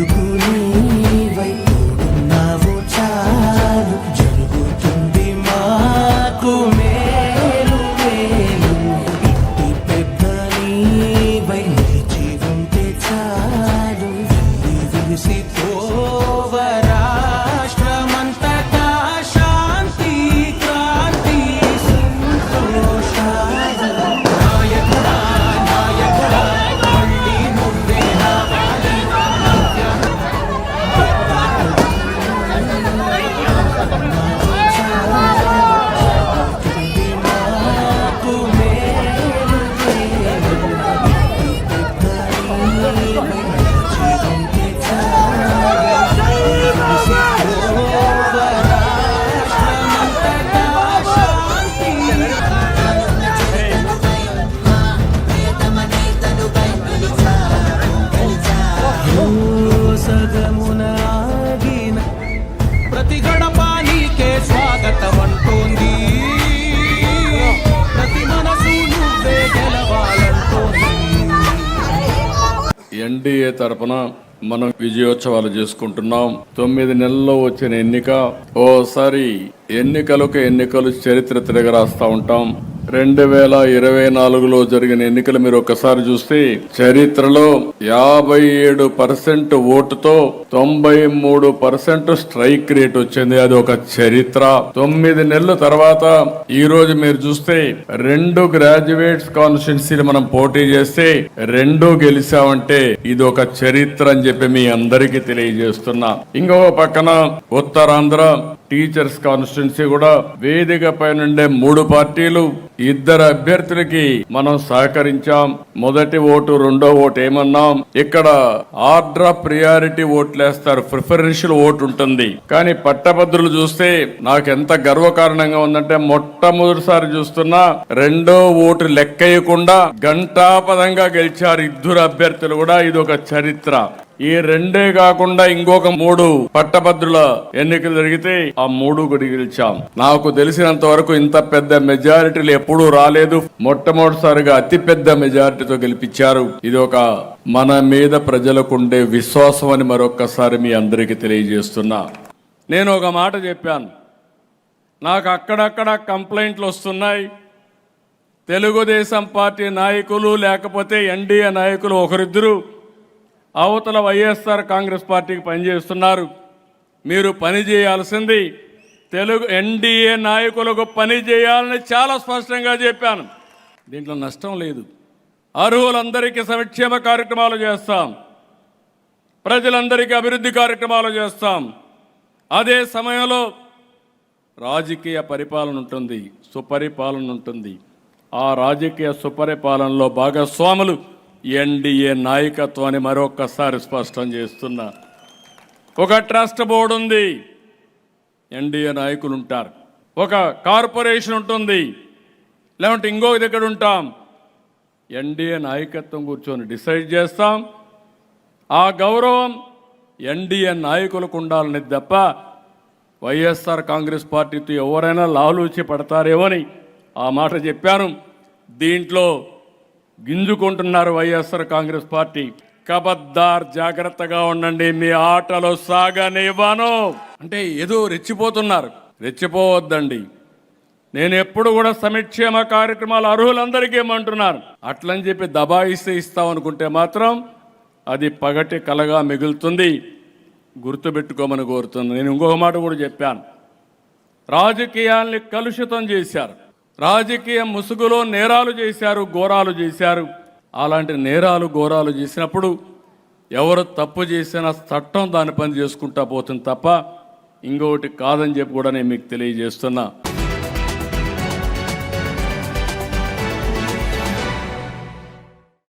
కొడుకు ప్రతి గడప నీకే స్వాగతం అంటోంది ప్రతి మనసు నువ్వే గెలవాలంటోంది. ఎన్డీఏ తరపున మనం విజయోత్సవాలు చేసుకుంటున్నాం. తొమ్మిది నెలల్లో వచ్చిన ఎన్నిక. ఓసారి ఎన్నికలకు ఎన్నికలు చరిత్ర తిరగరాస్తా ఉంటాం. రెండు వేల ఇరవై నాలుగులో జరిగిన ఎన్నికలు మీరు ఒక్కసారి చూస్తే చరిత్రలో యాభై ఏడు పర్సెంట్ ఓటుతో తొంభై మూడు పర్సెంట్ స్ట్రైక్ రేట్ వచ్చింది. అది ఒక చరిత్ర. తొమ్మిది నెలల తర్వాత ఈ రోజు మీరు చూస్తే రెండు గ్రాడ్యుయేట్స్ కాన్స్టిట్యున్సీలు మనం పోటీ చేస్తే రెండు గెలిచామంటే ఇది ఒక చరిత్ర అని చెప్పి మీ అందరికీ తెలియజేస్తున్నా. ఇంకో పక్కన ఉత్తరాంధ్ర టీచర్స్ కాన్స్టిట్యున్సీ కూడా వేదిక పైనుండే మూడు పార్టీలు ఇద్దరు అభ్యర్థులకి మనం సహకరించాం. మొదటి ఓటు రెండో ఓటు ఏమన్నాం? ఇక్కడ ఆర్డర్ ఆఫ్ ప్రియారిటీ ఓట్లు వేస్తారు ప్రిఫరెన్షియల్ ఓటు ఉంటుంది. కానీ పట్టభద్రులు చూస్తే నాకు ఎంత గర్వకారణంగా ఉందంటే మొట్టమొదటిసారి చూస్తున్నా రెండో ఓటు లెక్కయకుండా గంటాపదంగా గెలిచారు ఇద్దరు అభ్యర్థులు కూడా. ఇది ఒక చరిత్ర. ఈ రెండే కాకుండా ఇంకొక మూడు పట్టభద్రుల ఎన్నికలు జరిగితే ఆ మూడు కూడా గెలిచాం. నాకు తెలిసినంత వరకు ఇంత పెద్ద మెజారిటీలు ఎప్పుడూ రాలేదు. మొట్టమొదటిసారిగా అతి పెద్ద మెజారిటీతో గెలిపించారు. ఇది ఒక మన మీద ప్రజలకు ఉండే విశ్వాసం అని మరొక్కసారి మీ అందరికీ తెలియజేస్తున్నా. నేను ఒక మాట చెప్పాను. నాకు అక్కడక్కడ కంప్లైంట్లు వస్తున్నాయి. తెలుగుదేశం పార్టీ నాయకులు లేకపోతే ఎన్డీఏ నాయకులు ఒకరిద్దరు అవతల వైఎస్ఆర్ కాంగ్రెస్ పార్టీకి పనిచేస్తున్నారు. మీరు పని చేయాల్సింది తెలుగు ఎన్డీఏ నాయకులకు పని చేయాలని చాలా స్పష్టంగా చెప్పాను. దీంట్లో నష్టం లేదు. అర్హులందరికీ సంక్షేమ కార్యక్రమాలు చేస్తాం. ప్రజలందరికీ అభివృద్ధి కార్యక్రమాలు చేస్తాం. అదే సమయంలో రాజకీయ పరిపాలన ఉంటుంది సుపరిపాలన ఉంటుంది. ఆ రాజకీయ సుపరిపాలనలో భాగస్వాములు ఎన్డీఏ నాయకత్వాన్ని మరొక్కసారి స్పష్టం చేస్తున్నా. ఒక ట్రస్ట్ బోర్డు ఉంది. ఎన్డీఏ నాయకులు ఉంటారు. ఒక కార్పొరేషన్ ఉంటుంది. లేకుంటే ఇంకొక దగ్గర ఉంటాం. ఎన్డీఏ నాయకత్వం కూర్చొని డిసైడ్ చేస్తాం. ఆ గౌరవం ఎన్డీఏ నాయకులకు ఉండాలని తప్ప వైఎస్ఆర్ కాంగ్రెస్ పార్టీతో ఎవరైనా లాలూచి పడతారేమోని ఆ మాట చెప్పాను. దీంట్లో గింజుకుంటున్నారు వైఎస్ఆర్ కాంగ్రెస్ పార్టీ. కబద్దార్ జాగ్రత్తగా ఉండండి మీ ఆటలో సాగనివ్వను. అంటే ఏదో రెచ్చిపోతున్నారు. రెచ్చిపోవద్దండి. నేను ఎప్పుడు కూడా సంక్షేమ కార్యక్రమాలు అర్హులందరికీ ఏమంటున్నారు. అట్లని చెప్పి దబాయిస్తే ఇస్తాం అనుకుంటే మాత్రం అది పగటి కలగా మిగులుతుంది. గుర్తుపెట్టుకోమని కోరుతుంది. నేను ఇంకొక మాట కూడా చెప్పాను. రాజకీయాల్ని కలుషితం చేశారు. రాజకీయ ముసుగులో నేరాలు చేశారు ఘోరాలు చేశారు. అలాంటి నేరాలు ఘోరాలు చేసినప్పుడు ఎవరు తప్పు చేసినా చట్టం దాని పని చేసుకుంటా పోతుంది తప్ప ఇంకొకటి కాదని చెప్పి కూడా నేను మీకు తెలియజేస్తున్నా.